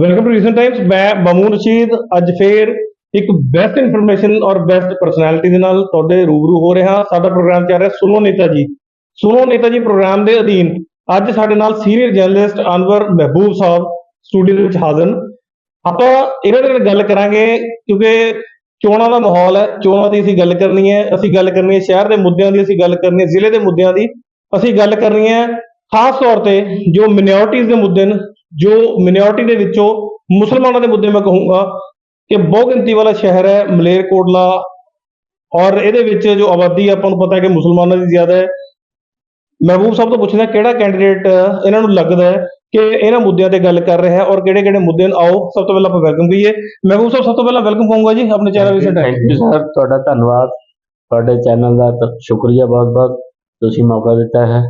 Welcome to recent Times ਮੈਂ ਮਮੂਨ ਰਸ਼ੀਦ, ਅੱਜ ਫੇਰ ਇੱਕ ਬੈਸਟ ਇਨਫੋਰਮੇਸ਼ਨ ਔਰ ਬੈਸਟ ਪਰਸਨੈਲਿਟੀ ਦੇ ਨਾਲ ਤੁਹਾਡੇ ਰੂਬਰੂ ਹੋ ਰਿਹਾ। ਸਾਡਾ ਪ੍ਰੋਗਰਾਮ ਚੱਲ ਰਿਹਾ ਸੁਣੋ ਨੇਤਾ ਜੀ। ਸੁਣੋ ਨੇਤਾ ਜੀ, ਪ੍ਰੋਗਰਾਮ ਦੇ ਅਧੀਨ ਅੱਜ ਸਾਡੇ ਨਾਲ senior journalist Anwar Mehboob sahib studio ਦੇ ਵਿੱਚ ਹਾਜ਼ਰ ਆਪਾਂ ਇਹਨਾਂ ਦੇ ਨਾਲ ਗੱਲ ਕਰਾਂਗੇ ਕਿਉਂਕਿ ਚੋਣਾਂ ਦਾ ਮਾਹੌਲ ਹੈ। ਚੋਣਾਂ ਦੀ ਅਸੀਂ ਗੱਲ ਕਰਨੀ ਹੈ। ਅਸੀਂ ਗੱਲ ਕਰਨੀ ਹੈ ਸ਼ਹਿਰ ਦੇ ਮੁੱਦਿਆਂ ਦੀ, ਅਸੀਂ ਗੱਲ ਕਰਨੀ ਹੈ ਜ਼ਿਲ੍ਹੇ ਦੇ ਮੁੱਦਿਆਂ ਦੀ। ਅਸੀਂ ਗੱਲ ਕਰਨੀ ਹੈ ਖਾਸ ਤੌਰ ਤੇ ਜੋ ਮਿਨੋਰਟੀਜ਼ ਦੇ ਮੁੱਦੇ ਨੇ ਜੋ ਮਿਨੋਰਟੀ ਦੇ ਵਿੱਚੋਂ ਮੁਸਲਮਾਨਾਂ ਦੇ ਮੁੱਦੇ ਮੈਂ ਕਹੂੰਗਾ ਕਿ ਬਹੁ ਗਿਣਤੀ ਵਾਲਾ ਸ਼ਹਿਰ ਹੈ ਮਲੇਰਕੋਟਲਾ ਔਰ ਇਹਦੇ ਵਿੱਚ ਜੋ ਆਬਾਦੀ ਆਪਾਂ ਨੂੰ ਪਤਾ ਹੈ ਕਿ ਮੁਸਲਮਾਨਾਂ ਦੀ ਜ਼ਿਆਦਾ ਹੈ। ਮਹਿਬੂਬ ਸਾਹਿਬ ਤੋਂ ਪੁੱਛਦਾ ਕਿਹੜਾ ਕੈਂਡੀਡੇਟ ਇਹਨਾਂ ਨੂੰ ਲੱਗਦਾ ਹੈ ਕਿ ਇਹਨਾਂ ਮੁੱਦਿਆਂ ਤੇ ਗੱਲ ਕਰ ਰਿਹਾ ਹੈ ਔਰ ਕਿਹੜੇ ਕਿਹੜੇ ਮੁੱਦੇ ਨੇ? ਆਓ ਸਭ ਤੋਂ ਪਹਿਲਾਂ ਆਪਾਂ ਵੈਲਕਮ ਕਹੀਏ ਮਹਿਬੂਬ ਸਾਹਿਬ ਸਭ ਤੋਂ ਪਹਿਲਾਂ ਵੈਲਕਮ ਕਹੂੰਗਾ ਜੀ ਆਪਣੇ ਚੈਨਲ ਵਿੱਚ ਥੈਂਕ ਯੂ ਸਰ ਤੁਹਾਡਾ ਧੰਨਵਾਦ। ਤੁਹਾਡੇ ਚੈਨਲ ਦਾ ਸ਼ੁਕਰੀਆ ਬਹੁਤ ਬਹੁਤ ਤੁਸੀਂ ਮੌਕਾ ਦਿੱਤਾ ਹੈ।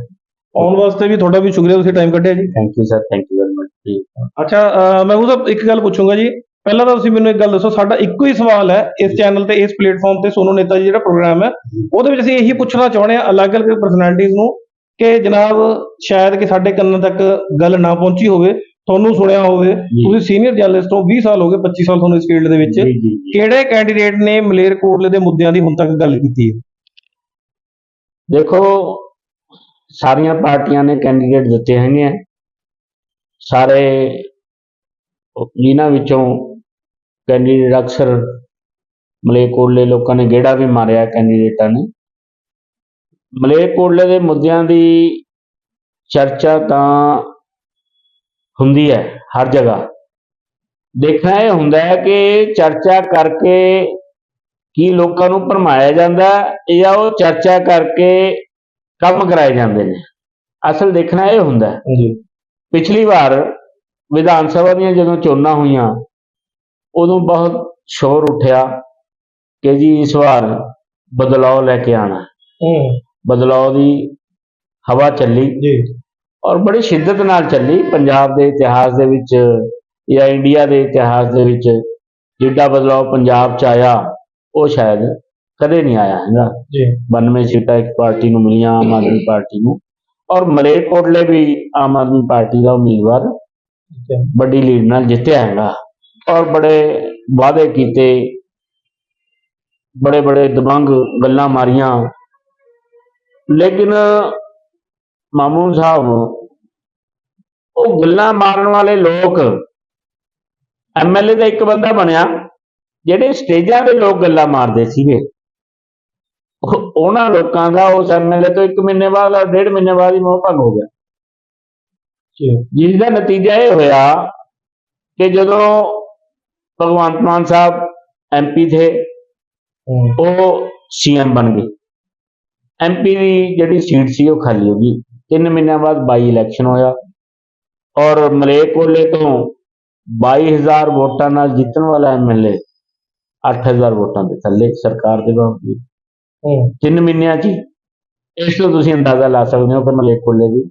ਆਉਣ ਵਾਸਤੇ ਵੀ ਤੁਹਾਡਾ ਵੀ ਸ਼ੁਕਰੀਆ ਤੁਸੀਂ ਟਾਈਮ ਕੱਢਿਆ ਜੀ। Thank you sir thank you ਜੀ ਅੱਛਾ ਅਹ ਮਹਿਬੂਬ ਸਾਹਿਬ ਇੱਕ ਗੱਲ ਪੁੱਛੂੰਗਾ ਜੀ। ਪਹਿਲਾਂ ਤਾਂ ਤੁਸੀਂ ਮੈਨੂੰ ਇੱਕ ਗੱਲ ਦੱਸੋ ਸਾਡਾ ਇੱਕੋ ਹੀ ਸਵਾਲ ਹੈ ਇਸ ਚੈਨਲ ਤੇ ਇਸ ਪਲੇਟਫਾਰਮ ਤੇ ਸੋਨੂ ਨੇਤਾ ਜੀ ਜਿਹੜਾ ਪ੍ਰੋਗਰਾਮ ਹੈ। ਉਹਦੇ ਵਿੱਚ ਅਸੀਂ ਇਹੀ ਪੁੱਛਣਾ ਚਾਹੁੰਦੇ ਹਾਂ ਅਲੱਗ-ਅਲੱਗ ਪਰਸਨੈਲਿਟੀਜ਼ ਨੂੰ ਕਿ ਜਨਾਬ ਸ਼ਾਇਦ ਕਿ ਸਾਡੇ ਕੰਨਾਂ ਤੱਕ ਗੱਲ ਨਾ ਪਹੁੰਚੀ ਹੋਵੇ ਤੁਹਾਨੂੰ ਸੁਣਿਆ ਹੋਵੇ। ਤੁਸੀਂ ਸੀਨੀਅਰ ਜਰਨਲਿਸਟ ਹੋ 20 ਸਾਲ ਹੋ ਗਏ 25 ਸਾਲ ਤੁਹਾਨੂੰ ਇਸ ਫੀਲਡ ਦੇ ਵਿੱਚ। ਕਿਹੜੇ ਕੈਂਡੀਡੇਟ ਨੇ ਮਲੇਰਕੋਟਲੇ ਦੇ ਮੁੱਦਿਆਂ ਦੀ ਹੁਣ ਤੱਕ ਗੱਲ ਕੀਤੀ ਹੈ? ਦੇਖੋ ਸਾਰੀਆਂ ਪਾਰਟੀਆਂ ਨੇ ਕੈਂਡੀਡੇਟ ਦਿੱਤੇ ਹੈਗੇ ਆ। ਸਾਰੇ ਜਿਨ੍ਹਾਂ ਵਿੱਚੋਂ ਕੈਂਡੀਡੇਟ ਅਕਸਰ ਮਲੇਕੋਟਲੇ ਲੋਕਾਂ ਨੇ ਗੇੜਾ ਵੀ ਮਾਰਿਆ ਕੈਂਡੀਡੇਟਾਂ ਨੇ। ਮਲੇਕੋਟਲੇ ਦੇ ਮੁੱਦਿਆਂ ਦੀ ਚਰਚਾ ਤਾਂ ਹੁੰਦੀ ਹੈ ਹਰ ਜਗ੍ਹਾ। ਦੇਖਣਾ ਇਹ ਹੁੰਦਾ ਹੈ ਕਿ ਚਰਚਾ ਕਰਕੇ ਕੀ ਲੋਕਾਂ ਨੂੰ ਭਰਮਾਇਆ ਜਾਂਦਾ ਹੈ ਜਾਂ ਉਹ ਚਰਚਾ ਕਰਕੇ ਕੰਮ ਕਰਾਏ ਜਾਂਦੇ ਨੇ। ਅਸਲ ਦੇਖਣਾ ਇਹ ਹੁੰਦਾ ਜੀ ਪਿਛਲੀ ਵਾਰ ਵਿਧਾਨ ਸਭਾ ਦੀਆਂ ਜਦੋਂ ਚੋਣਾਂ ਹੋਈਆਂ ਉਦੋਂ ਬਹੁਤ ਸ਼ੋਰ ਉੱਠਿਆ ਕਿ ਜੀ ਇਸ ਵਾਰ ਬਦਲਾਅ ਲੈ ਕੇ ਆਣਾ ਬਦਲਾਅ ਦੀ ਹਵਾ ਚੱਲੀ ਜੀ। ਔਰ ਬੜੀ ਸ਼ਿੱਦਤ ਨਾਲ ਚੱਲੀ। ਪੰਜਾਬ ਦੇ ਇਤਿਹਾਸ ਦੇ ਵਿੱਚ ਜਾਂ ਇੰਡੀਆ ਦੇ ਇਤਿਹਾਸ ਦੇ ਵਿੱਚ ਜਿੱਡਾ ਬਦਲਾਅ ਪੰਜਾਬ 'ਚ ਆਇਆ ਉਹ ਸ਼ਾਇਦ ਕਦੇ ਨਹੀਂ ਆਇਆ ਹੈਗਾ। ਜੀ। 92 ਸੀਟਾਂ ਇੱਕ ਪਾਰਟੀ ਨੂੰ ਮਿਲੀਆਂ ਆਮ ਆਦਮੀ ਪਾਰਟੀ ਨੂੰ। ਔਰ ਮਲੇਰਕੋਟਲੇ ਵੀ ਆਮ ਆਦਮੀ ਪਾਰਟੀ ਦਾ ਉਮੀਦਵਾਰ ਵੱਡੀ ਲੀਡ ਨਾਲ ਜਿੱਤਿਆ ਹੈਗਾ। ਔਰ ਬੜੇ ਵਾਅਦੇ ਕੀਤੇ ਬੜੇ ਬੜੇ ਦਬੰਗ ਗੱਲਾਂ ਮਾਰੀਆਂ। ਲੇਕਿਨ ਮਾਮੂਨ ਸਾਹਿਬ ਉਹ ਗੱਲਾਂ ਮਾਰਨ ਵਾਲੇ ਲੋਕ ਐਮਐਲਏ ਦਾ ਇੱਕ ਬੰਦਾ ਬਣਿਆ ਜਿਹੜੇ ਸਟੇਜਾਂ ਤੇ ਲੋਕ ਗੱਲਾਂ ਮਾਰਦੇ ਸੀਗੇ। ਉਹਨਾਂ ਲੋਕਾਂ ਦਾ ਉਸ ਐਮਐਲਏ ਤੋਂ ਇੱਕ ਮਹੀਨੇ ਬਾਅਦ ਡੇਢ ਮਹੀਨੇ ਬਾਅਦ ਹੀ ਮੋਹ ਭੰਗ ਹੋ ਗਿਆ। ਜੀ। ਜਿਸ ਦਾ ਨਤੀਜਾ ਇਹ ਹੋਇਆ ਕਿ ਜਦੋਂ ਭਗਵੰਤ ਮਾਨ ਸਾਹਿਬ ਐਮਪੀ ਥੇ ਹੂੰ। ਉਹ ਸੀਐਮ ਬਣ ਗਏ। ਐਮਪੀ ਦੀ ਜਿਹੜੀ ਸੀਟ ਸੀ ਉਹ ਖਾਲੀ ਹੋ ਗਈ। ਤਿੰਨ ਮਹੀਨਿਆਂ ਬਾਅਦ ਬਾਈ ਇਲੈਕਸ਼ਨ ਹੋਇਆ ਔਰ ਮਲੇਕੋਲੇ ਤੋਂ 22000 ਵੋਟਾਂ ਨਾਲ ਜਿੱਤਣ ਵਾਲਾ ਐਮਐਲਏ 8000 ਵੋਟਾਂ ਦੇ ਥੱਲੇ ਸਰਕਾਰ ਦੇ ਬਾਵਜੂਦ। ਹੂੰ ਤਿੰਨ ਮਹੀਨਿਆਂ 'ਚ ਹੀ। ਇਸ ਤੋਂ ਤੁਸੀਂ ਅੰਦਾਜ਼ਾ ਲਾ ਸਕਦੇ ਹੋ ਕਿ ਮਲੇਕੋਲੇ ਦੀ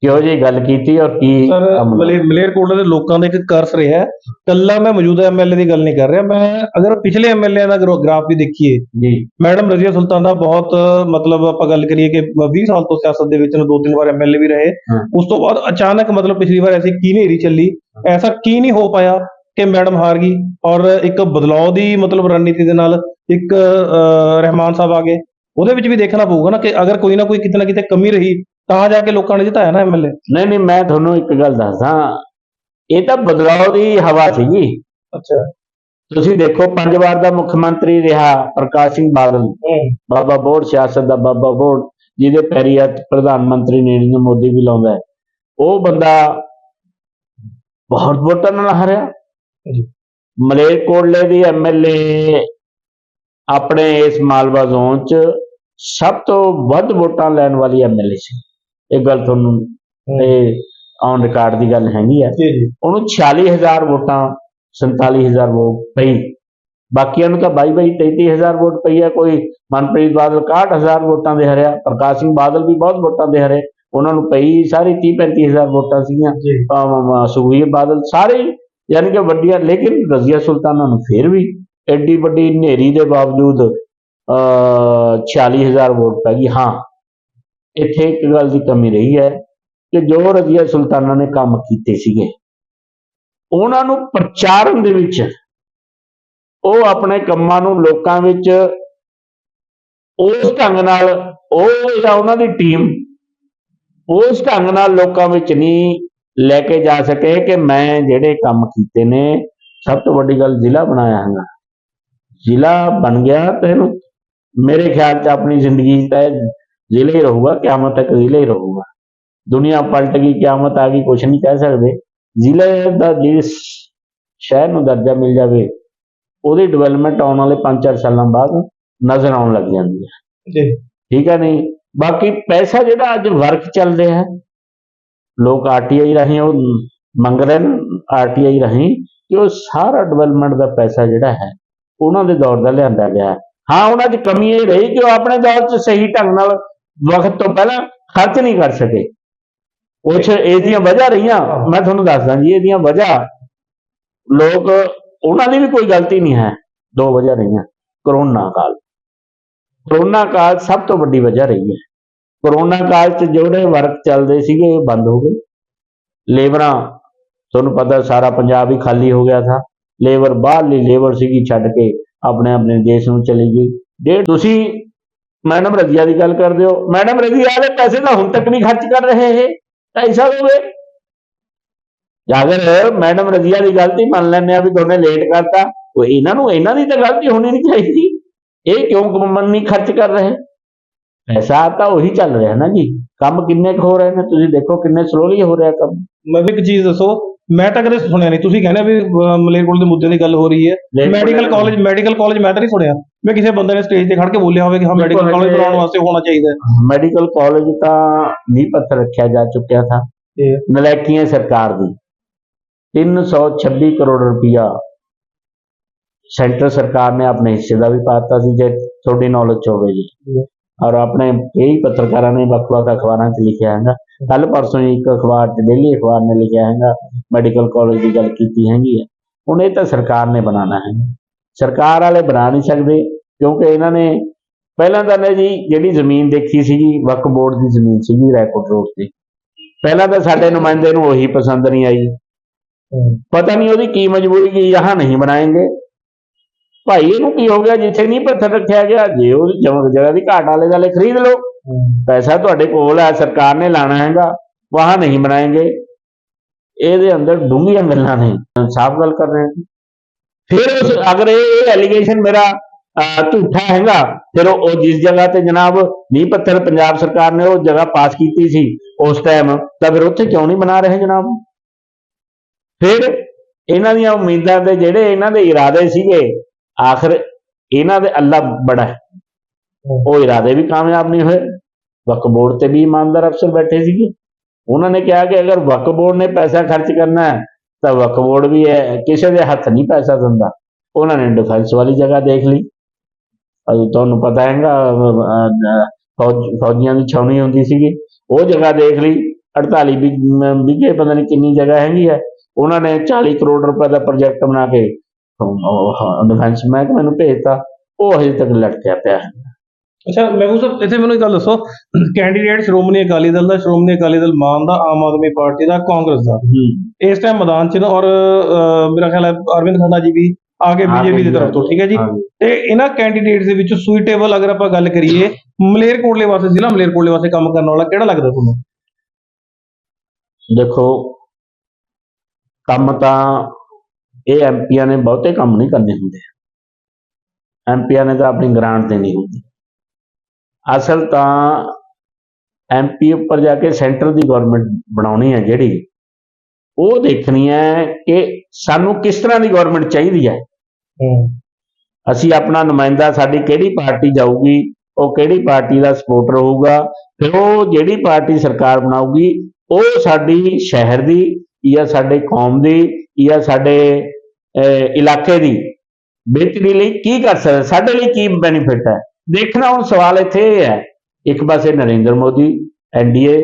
ਕਿਹੋ ਜਿਹੀ ਗੱਲ ਕੀਤੀ ਔਰ ਕੀ ਸਰ ਕੰਮ ਹੋਇਆ। ਮਲੇ ਮਲੇਰਕੋਟਲਾ ਦੇ ਲੋਕਾਂ ਦਾ ਇੱਕ ਕਰਸ ਰਿਹਾ ਹੈ। ਕੱਲਾ ਮੈਂ ਮੌਜੂਦਾ ਐਮਐਲਏ ਦੀ ਗੱਲ ਨਹੀਂ ਕਰ ਰਿਹਾ। ਮੈਂ ਅਗਰ ਪਿਛਲੇ ਐਮਐਲਏ ਦਾ ਗ੍ਰਾਫ ਵੀ ਦੇਖੀਏ ਜੀ। ਮੈਡਮ ਰਜ਼ੀਆ ਸੁਲਤਾਨ ਦਾ ਬਹੁਤ ਮਤਲਬ ਆਪਾਂ ਗੱਲ ਕਰੀਏ ਕਿ 20 ਸਾਲ ਤੋਂ ਸਿਆਸਤ ਦੇ ਵਿੱਚ ਨੇ ਦੋ ਤਿੰਨ ਵਾਰ ਐਮਐਲਏ ਵੀ ਰਹੇ। ਹਾਂ। ਉਸ ਤੋਂ ਬਾਅਦ ਅਚਾਨਕ ਮਤਲਬ ਪਿਛਲੀ ਵਾਰ ਐਸੀ ਕੀ ਨੇਰੀ ਚੱਲੀ। ਐਸਾ ਕੀ ਨਹੀਂ ਹੋ ਪਾਇਆ। ਕਿ ਮੈਡਮ ਹਾਰ ਗਈ ਔਰ ਇੱਕ ਬਦਲਾਅ ਦੀ ਮਤਲਬ ਰਣਨੀਤੀ ਦੇ ਨਾਲ ਇੱਕ ਰਹਿਮਾਨ ਸਾਹਿਬ ਆ ਗਏ। ਉਹਦੇ ਵਿੱਚ ਵੀ ਦੇਖਣਾ ਪਊਗਾ ਨਾ ਕਿ ਅਗਰ ਕੋਈ ਨਾ ਕੋਈ ਕਿਤੇ ਨਾ ਕਿਤੇ ਕਮੀ ਰਹੀ ਤਾਂ ਜਾ ਕੇ ਲੋਕਾਂ ਨੇ ਜਿਤਾਇਆ ਨਾ ਐਮਐਲਏ ਨਹੀਂ ਨਹੀਂ ਮੈਂ ਤੁਹਾਨੂੰ ਇੱਕ ਗੱਲ ਦੱਸਦਾ। ਇਹ ਤਾਂ ਬਦਲਾਅ ਦੀ ਹਵਾ ਸੀਗੀ ਅੱਛਾ। ਤੁਸੀਂ ਦੇਖੋ ਪੰਜ ਵਾਰ ਦਾ ਮੁੱਖ ਮੰਤਰੀ ਰਿਹਾ ਪ੍ਰਕਾਸ਼ ਸਿੰਘ ਬਾਦਲ। ਬਾਬਾ ਬੋੜ ਸਿਆਸਤ ਦਾ ਬਾਬਾ ਬੋੜ ਜਿਹਦੇ ਪੈਰੀ ਹੱਥ ਪ੍ਰਧਾਨ ਮੰਤਰੀ ਨਰਿੰਦਰ ਮੋਦੀ ਵੀ ਲਾਉਂਦਾ ਉਹ ਬੰਦਾ ਬਹੁਤ ਵੋਟਾਂ ਨਾਲ ਹਾਰਿਆ। ਮਲੇਰਕੋਟਲੇ ਦੀ ਐਮਐਲਏ ਆਪਣੇ ਇਸ ਮਾਲਵਾ ਜ਼ੋਨ ਚ ਸਭ ਤੋਂ ਵੱਧ ਵੋਟਾਂ ਲੈਣ ਵਾਲੀ ਐਮਐਲਏ ਸੀ। ਇਹ ਗੱਲ ਤੁਹਾਨੂੰ ਇਹ ਔਨ ਰਿਕਾਰਡ ਦੀ ਗੱਲ ਹੈਗੀ ਆ। ਉਹਨੂੰ 46000 ਵੋਟਾਂ 47000 ਵੋਟ ਪਈ। ਬਾਕੀਆਂ ਨੂੰ ਤਾਂ 22 22 33000 ਵੋਟ ਪਈ ਹੈ ਕੋਈ ਮਨਪ੍ਰੀਤ ਬਾਦਲ 61000 ਵੋਟਾਂ ਦੇ ਹਰਿਆ ਪ੍ਰਕਾਸ਼ ਸਿੰਘ ਬਾਦਲ ਵੀ ਬਹੁਤ ਵੋਟਾਂ ਦੇ ਹਰੇ। ਉਹਨਾਂ ਨੂੰ ਪਈ ਸਾਰੀ 30 35000 ਵੋਟਾਂ ਸੀਗੀਆਂ। ਸੁਖਬੀਰ ਬਾਦਲ ਸਾਰੇ ਯਾਨੀ ਕਿ ਵੱਡੀਆਂ, ਲੇਕਿਨ ਰਜ਼ੀਆ ਸੁਲਤਾਨਾ ਨੂੰ ਫਿਰ ਵੀ ਐਡੀ ਵੱਡੀ ਹਨੇਰੀ ਦੇ ਬਾਵਜੂਦ ਅ 46000 ਵੋਟ ਪੈ ਗਈ। ਹਾਂ, ਇੱਥੇ ਇੱਕ ਗੱਲ ਦੀ ਕਮੀ ਰਹੀ ਹੈ ਕਿ ਜੋ ਰਜ਼ੀਆ ਸੁਲਤਾਨਾ ਨੇ ਕੰਮ ਕੀਤੇ ਸੀਗੇ, ਉਹਨਾਂ ਨੂੰ ਪ੍ਰਚਾਰਨ ਦੇ ਵਿੱਚ, ਉਹ ਆਪਣੇ ਕੰਮਾਂ ਨੂੰ ਲੋਕਾਂ ਵਿੱਚ ਉਸ ਢੰਗ ਨਾਲ, ਉਹ ਜਾਂ ਉਹਨਾਂ ਦੀ ਟੀਮ ਉਸ ਢੰਗ ਨਾਲ ਲੋਕਾਂ ਵਿੱਚ ਨਹੀਂ ਲੈ ਕੇ ਜਾ ਸਕੇ ਕਿ ਮੈਂ ਜਿਹੜੇ ਕੰਮ ਕੀਤੇ ਨੇ ਸਭ ਤੋਂ ਵੱਡੀ ਗੱਲ ਜ਼ਿਲ੍ਹਾ ਬਣਾਇਆ ਹੈਗਾ। ਜ਼ਿਲ੍ਹਾ ਬਣ ਗਿਆ ਤੇ ਇਹਨੂੰ ਮੇਰੇ ਖਿਆਲ 'ਚ ਆਪਣੀ ਜ਼ਿੰਦਗੀ ਇਹ ਜ਼ਿਲ੍ਹਾ ਹੀ ਰਹੂਗਾ ਕਿਆਮਤ ਤੱਕ ਜ਼ਿਲ੍ਹਾ ਹੀ ਰਹੂਗਾ। ਦੁਨੀਆ ਪਲਟ ਗਈ ਕਿਆਮਤ ਆ ਗਈ ਕੁਝ ਨਹੀਂ ਕਹਿ ਸਕਦੇ। ਜ਼ਿਲ੍ਹੇ ਦਾ ਜਿਸ ਸ਼ਹਿਰ ਨੂੰ ਦਰਜਾ ਮਿਲ ਜਾਵੇ ਉਹਦੀ ਡਿਵੈਲਪਮੈਂਟ ਆਉਣ ਵਾਲੇ 5-4 ਸਾਲਾਂ ਬਾਅਦ ਨਜ਼ਰ ਆਉਣ ਲੱਗ ਜਾਂਦੀ ਹੈ। ਜੀ। ਠੀਕ ਹੈ ਨਹੀਂ? ਬਾਕੀ ਪੈਸਾ ਜਿਹੜਾ ਅੱਜ ਵਰਕ ਚੱਲ ਰਿਹਾ ਹੈ ਲੋਕ ਆਰਟੀਆਈ ਰਾਹੀਂ ਉਹ ਮੰਗ ਰਹੇ ਨੇ ਆਰਟੀਆਈ ਰਾਹੀਂ ਕਿ ਉਹ ਸਾਰਾ ਡਿਵੈਲਪਮੈਂਟ ਦਾ ਪੈਸਾ ਜਿਹੜਾ ਹੈ, ਉਹਨਾਂ ਦੇ ਦੌਰ ਦਾ ਲਿਆਂਦਾ ਗਿਆ ਹੈ। ਹਾਂ, ਉਹਨਾਂ 'ਚ ਕਮੀ ਇਹ ਰਹੀ ਕਿ ਉਹ ਆਪਣੇ ਦੌਰ 'ਚ ਸਹੀ ਢੰਗ ਨਾਲ ਵਕਤ ਤੋਂ ਪਹਿਲਾਂ ਖਰਚ ਨਹੀਂ ਕਰ ਸਕੇ। ਕੁਛ ਇਹਦੀਆਂ ਵਜ੍ਹਾ ਰਹੀਆਂ, ਮੈਂ ਤੁਹਾਨੂੰ ਦੱਸਦਾ ਜੀ, ਇਹਦੀਆਂ ਵਜ੍ਹਾ ਲੋਕ, ਉਹਨਾਂ ਦੀ ਵੀ ਕੋਈ ਗਲਤੀ ਨਹੀਂ ਹੈ, ਦੋ ਵਜ੍ਹਾ ਰਹੀਆਂ। ਕਰੋਨਾ ਕਾਲ। ਕਰੋਨਾ ਕਾਲ ਸਭ ਤੋਂ ਵੱਡੀ ਵਜ੍ਹਾ ਰਹੀ ਹੈ। ਕਰੋਨਾ ਕਾਲ 'ਚ ਜਿਹੜੇ ਵਰਕ ਚੱਲਦੇ ਸੀਗੇ, ਇਹ ਬੰਦ ਹੋ ਗਏ। ਲੇਬਰਾਂ, ਤੁਹਾਨੂੰ ਪਤਾ ਸਾਰਾ ਪੰਜਾਬ ਹੀ ਖਾਲੀ ਹੋ ਗਿਆ ਥਾ। ਲੇਬਰ, ਬਾਹਰਲੀ ਲੇਬਰ ਸੀਗੀ ਛੱਡ ਕੇ ਆਪਣੇ ਆਪਣੇ ਦੇਸ਼ ਨੂੰ ਚਲੀ ਗਈ। ਜੇ ਤੁਸੀਂ ਮੈਡਮ ਰਜ਼ੀਆ ਦੀ ਗੱਲ ਕਰਦੇ ਹੋ, ਮੈਡਮ ਰਜ਼ੀਆ ਦੇ ਪੈਸੇ ਤਾਂ ਹੁਣ ਤੱਕ ਨਹੀਂ ਖਰਚ ਕਰ ਰਹੇ ਇਹ, ਢਾਈ ਸਾਲ ਹੋ ਗਏ। ਜਾਂ ਅਗਰ ਮੈਡਮ ਰਜ਼ੀਆ ਦੀ ਗਲਤੀ ਮੰਨ ਲੈਂਦੇ ਆ ਵੀ ਦੋਨੇ ਲੇਟ ਕਰਤਾ। ਉਹ ਇਹਨਾਂ ਨੂੰ, ਇਹਨਾਂ ਦੀ ਤਾਂ ਗਲਤੀ ਹੋਣੀ ਨਹੀਂ ਚਾਹੀਦੀ। ਇਹ ਕਿਉਂ ਕਮਨ ਨਹੀਂ ਖਰਚ ਕਰ ਰਹੇ? ਪੈਸਾ ਤਾਂ ਉਹੀ ਚੱਲ ਰਿਹਾ ਨਾ ਜੀ। ਕੰਮ ਕਿੰਨੇ ਕੁ ਹੋ ਰਹੇ ਨੇ ਤੁਸੀਂ ਦੇਖੋ ਕਿੰਨੇ ਸਲੋਲੀ ਹੋ ਰਿਹਾ ਕੰਮ। ਮੈਨੂੰ ਇੱਕ ਚੀਜ਼ ਦੱਸੋ ਮੈਂ ਤਾਂ ਕਦੇ ਸੁਣਿਆ ਨਹੀਂ। ਤੁਸੀਂ ਕਹਿੰਦੇ ਵੀ ਅਹ, ਮਲੇਰਕੋਟਲੇ ਦੇ ਮੁੱਦੇ ਦੀ ਗੱਲ ਹੋ ਰਹੀ ਹੈ। ਮੈਡੀਕਲ ਕਾਲਜ ਮੈਡੀਕਲ ਕਾਲਜ ਮੈਂ ਤਾਂ ਨਹੀਂ ਸੁਣਿਆ। ਮੈਂ ਕਿਸੇ ਬੰਦੇ ਨੇ ਸਟੇਜ ਤੇ ਖੜ ਕੇ ਬੋਲਿਆ ਹੋਵੇ ਕਿ ਹਾਂ ਮੈਡੀਕਲ ਕਾਲਜ ਹਜੇ- ਬਣਾਉਣ ਵਾਸਤੇ ਹੋਣਾ ਚਾਹੀਦਾ ਹੈ। ਮੈਡੀਕਲ ਕਾਲਜ ਤਾਂ ਨੀਂਹ ਪੱਥਰ ਰੱਖਿਆ ਜਾ ਚੁੱਕਿਆ ਥਾ। ਜੀ। ਨਲੈਕੀਆਂ ਸਰਕਾਰ ਦੀ। 326 ਕਰੋੜ ਰੁਪਇਆ ਸੈਂਟਰ ਸਰਕਾਰ ਨੇ ਆਪਣੇ ਹਿੱਸੇ ਦਾ ਵੀ ਪਾਤਾ ਸੀ ਜੇ ਤੁਹਾਡੀ ਨੌਲੇਜ ਹੋਵੇ ਜੀ। ਜੀ। ਔਰ ਆਪਣੇ ਕਈ ਪੱਤਰਕਾਰਾਂ ਨੇ ਵੱਖ-ਵੱਖ ਅਖਬਾਰਾਂ 'ਚ ਲਿਖਿਆ ਹੈਗਾ। ਕੱਲ ਪਰਸੋਂ ਹੀ ਇੱਕ ਅਖਬਾਰ 'ਚ ਡੇਲੀ ਅਖਬਾਰ ਨੇ ਲਿਖਿਆ ਹੈਗਾ ਮੈਡੀਕਲ ਕਾਲਜ ਦੀ ਗੱਲ ਕੀਤੀ ਹੈਗੀ ਹੈ। ਹੁਣ ਇਹ ਤਾਂ ਸਰਕਾਰ ਨੇ ਬਣਾਉਣਾ ਹੈ। ਸਰਕਾਰ ਵਾਲੇ ਬਣਾ ਨਹੀਂ ਸਕਦੇ ਕਿਉਂਕਿ ਇਹਨਾਂ ਨੇ ਪਹਿਲਾਂ ਤਾਂ ਨੇ ਜੀ ਜਿਹੜੀ ਜ਼ਮੀਨ ਦੇਖੀ ਸੀਗੀ ਵਕਫ ਬੋਰਡ ਦੀ ਜ਼ਮੀਨ ਸੀਗੀ ਰੈਕੋਰਡ ਰੋਡ ਤੇ। ਪਹਿਲਾਂ ਤਾਂ ਸਾਡੇ ਨੁਮਾਇੰਦੇ ਨੂੰ ਉਹੀ ਪਸੰਦ ਨਹੀਂ ਆਈ। ਪਤਾ ਨਹੀਂ ਉਹਦੀ ਕੀ ਮਜਬੂਰੀ ਕੀ ਯਹਾਂ ਨਹੀਂ ਬਣਾਏਂਗੇ। ਭਾਈ ਇਹਨੂੰ ਕੀ ਹੋ ਗਿਆ? ਜਿੱਥੇ ਨਹੀਂ ਪੱਥਰ ਰੱਖਿਆ ਗਿਆ ਜੇ ਉਹ ਜਗ੍ਹਾ ਜਗ੍ਹਾ ਦੀ ਘਾਟ ਵਾਲੇ ਵਾਲੇ ਖਰੀਦ ਲਓ। ਪੈਸਾ ਤੁਹਾਡੇ ਕੋਲ ਹੈ ਸਰਕਾਰ ਨੇ ਲਾਣਾ ਹੈਗਾ ਵਹਾਂ ਨਹੀਂ ਬਣਾਏਂਗੇ। ਇਹਦੇ ਅੰਦਰ ਡੂੰਘੀਆਂ ਗੱਲਾਂ ਨੇ। ਸਾਫ਼ ਗੱਲ ਕਰ ਰਹੇ ਹਾਂ। ਫਿਰ ਉਸ ਅਗਰ ਇਹ ਐਲੀਗੇਸ਼ਨ ਮੇਰਾ ਅਹ, ਝੂਠਾ ਹੈਗਾ ਫਿਰ ਉਹ ਜਿਸ ਜਗ੍ਹਾ ਤੇ ਜਨਾਬ ਨੀਂਹ ਪੱਥਰ ਪੰਜਾਬ ਸਰਕਾਰ ਨੇ ਉਹ ਜਗ੍ਹਾ ਪਾਸ ਕੀਤੀ ਸੀ ਉਸ ਟਾਈਮ ਤਾਂ ਫਿਰ ਉੱਥੇ ਕਿਉਂ ਨਹੀਂ ਬਣਾ ਰਹੇ ਜਨਾਬ? ਫਿਰ ਇਹਨਾਂ ਦੀਆਂ ਉਮੀਦਾਂ ਦੇ ਜਿਹੜੇ ਇਹਨਾਂ ਦੇ ਇਰਾਦੇ ਸੀਗੇ ਆਖਰ ਇਹਨਾਂ ਦੇ ਅੱਲਾ ਬੜਾ ਹੈ। ਉਹ ਇਰਾਦੇ ਵੀ ਕਾਮਯਾਬ ਨਹੀਂ ਹੋਏ। ਵਕਫ ਬੋਰਡ ਤੇ ਵੀ ਇਮਾਨਦਾਰ ਅਫਸਰ ਬੈਠੇ ਸੀਗੇ। ਉਹਨਾਂ ਨੇ ਕਿਹਾ ਕਿ ਅਗਰ ਵਕਫ ਬੋਰਡ ਨੇ ਪੈਸਾ ਖਰਚ ਕਰਨਾ ਹੈ, ਤਾਂ ਵਕਫ ਬੋਰਡ ਵੀ ਹੈ ਕਿਸੇ ਦੇ ਹੱਥ ਨਹੀਂ ਪੈਸਾ ਦਿੰਦਾ। ਉਹਨਾਂ ਨੇ ਡਿਫੈਂਸ ਵਾਲੀ ਜਗ੍ਹਾ ਦੇਖ ਲਈ। ਅਜੇ ਤੁਹਾਨੂੰ ਪਤਾ ਹੈਗਾ ਫੌਜ, ਫੌਜੀਆਂ ਦੀ ਛਾਉਣੀ ਹੁੰਦੀ ਸੀਗੀ। ਉਹ ਜਗ੍ਹਾ ਦੇਖ ਲਈ। 48 ਵੀ ਵਿਗੇ ਪਤਾ ਨਹੀਂ ਕਿੰਨੀ ਜਗ੍ਹਾ ਹੈਗੀ ਹੈ। ਉਹਨਾਂ ਨੇ 40 ਕਰੋੜ ਰੁਪਏ ਦਾ ਪ੍ਰੋਜੈਕਟ ਬਣਾ ਕੇ ਡਿਫੈਂਸ ਮਹਿਕਮੇ ਨੂੰ ਭੇਜਤਾ ਉਹ ਹਜੇ ਤੱਕ ਲਟਕਿਆ ਪਿਆ ਹੈ। ਅੱਛਾ ਮਹਿਬੂਬ ਸਾਹਿਬ ਇੱਥੇ ਮੈਨੂੰ ਇੱਕ ਗੱਲ ਦੱਸੋ ਕੈਂਡੀਡੇਟ ਸ਼੍ਰੋਮਣੀ ਅਕਾਲੀ ਦਲ ਦਾ ਸ਼੍ਰੋਮਣੀ ਅਕਾਲੀ ਦਲ ਮਾਨ ਦਾ ਆਮ ਆਦਮੀ ਪਾਰਟੀ ਦਾ ਕਾਂਗਰਸ ਦਾ। ਇਸ ਟਾਈਮ ਮੈਦਾਨ 'ਚ ਨੇ ਔਰ ਮੇਰਾ ਖਿਆਲ ਹੈ ਅਰਵਿੰਦ ਖੰਨਾ ਜੀ ਵੀ ਆਗੇ ਬੀਜੇਪੀ ਦੀ ਤਰਫ ਤੋਂ ਠੀਕ ਹੈ ਜੀ। ਤੇ ਇਹਨਾਂ ਕੈਂਡੀਡੇਟਸ ਦੇ ਵਿੱਚ ਸੂਟੇਬਲ ਅਗਰ ਆਪਾਂ ਗੱਲ ਕਰੀਏ ਮਲੇਰਕੋਟਲੇ ਵਾਸਤੇ ਜ਼ਿਲ੍ਹਾ ਮਲੇਰਕੋਟਲੇ ਵਾਸਤੇ ਕੰਮ ਕਰਨ ਵਾਲਾ ਕਿਹੜਾ ਲੱਗਦਾ ਤੁਹਾਨੂੰ? ਦੇਖੋ ਕੰਮ ਤਾਂ ਇਹ ਐਮਪੀਆਂ ਨੇ ਬਹੁਤੇ ਕੰਮ ਨਹੀਂ ਕਰਨੇ ਹੁੰਦੇ। ਐਮਪੀਆਂ ਨੇ ਤਾਂ ਆਪਣੀ ਗ੍ਰਾਂਟ ਦੇਣੀ ਹੁੰਦੀ। ਅਸਲ ਤਾਂ ਐਮਪੀ ਉੱਪਰ ਜਾ ਕੇ ਸੈਂਟਰ ਦੀ ਗਵਰਨਮੈਂਟ ਬਣਾਉਣੀ ਹੈ ਜਿਹੜੀ ਉਹ ਦੇਖਣੀ ਹੈ ਕਿ ਸਾਨੂੰ ਕਿਸ ਤਰ੍ਹਾਂ ਦੀ ਗਵਰਨਮੈਂਟ ਚਾਹੀਦੀ ਹੈ। ਅਸੀਂ ਆਪਣਾ ਨੁਮਾਇੰਦਾ ਸਾਡੀ ਕਿਹੜੀ ਪਾਰਟੀ ਜਾਊਗੀ ਉਹ ਕਿਹੜੀ ਪਾਰਟੀ ਦਾ ਸਪੋਰਟਰ ਹੋਊਗਾ ਫਿਰ ਉਹ ਜਿਹੜੀ ਪਾਰਟੀ ਸਰਕਾਰ ਬਣਾਊਗੀ ਉਹ ਸਾਡੀ ਸ਼ਹਿਰ ਦੀ ਜਾਂ ਸਾਡੇ ਕੌਮ ਦੀ ਜਾਂ ਸਾਡੇ ਇਲਾਕੇ ਦੀ। ਬਿਹਤਰੀ ਲਈ ਕੀ ਕਰ ਸਕਦਾ? ਸਾਡੇ ਲਈ ਕੀ ਬੈਨੀਫਿਟ ਹੈ? ਦੇਖਣਾ ਹੁਣ ਸਵਾਲ ਇੱਥੇ ਇਹ ਹੈ ਇੱਕ ਪਾਸੇ ਨਰਿੰਦਰ ਮੋਦੀ ਐਨਡੀਏ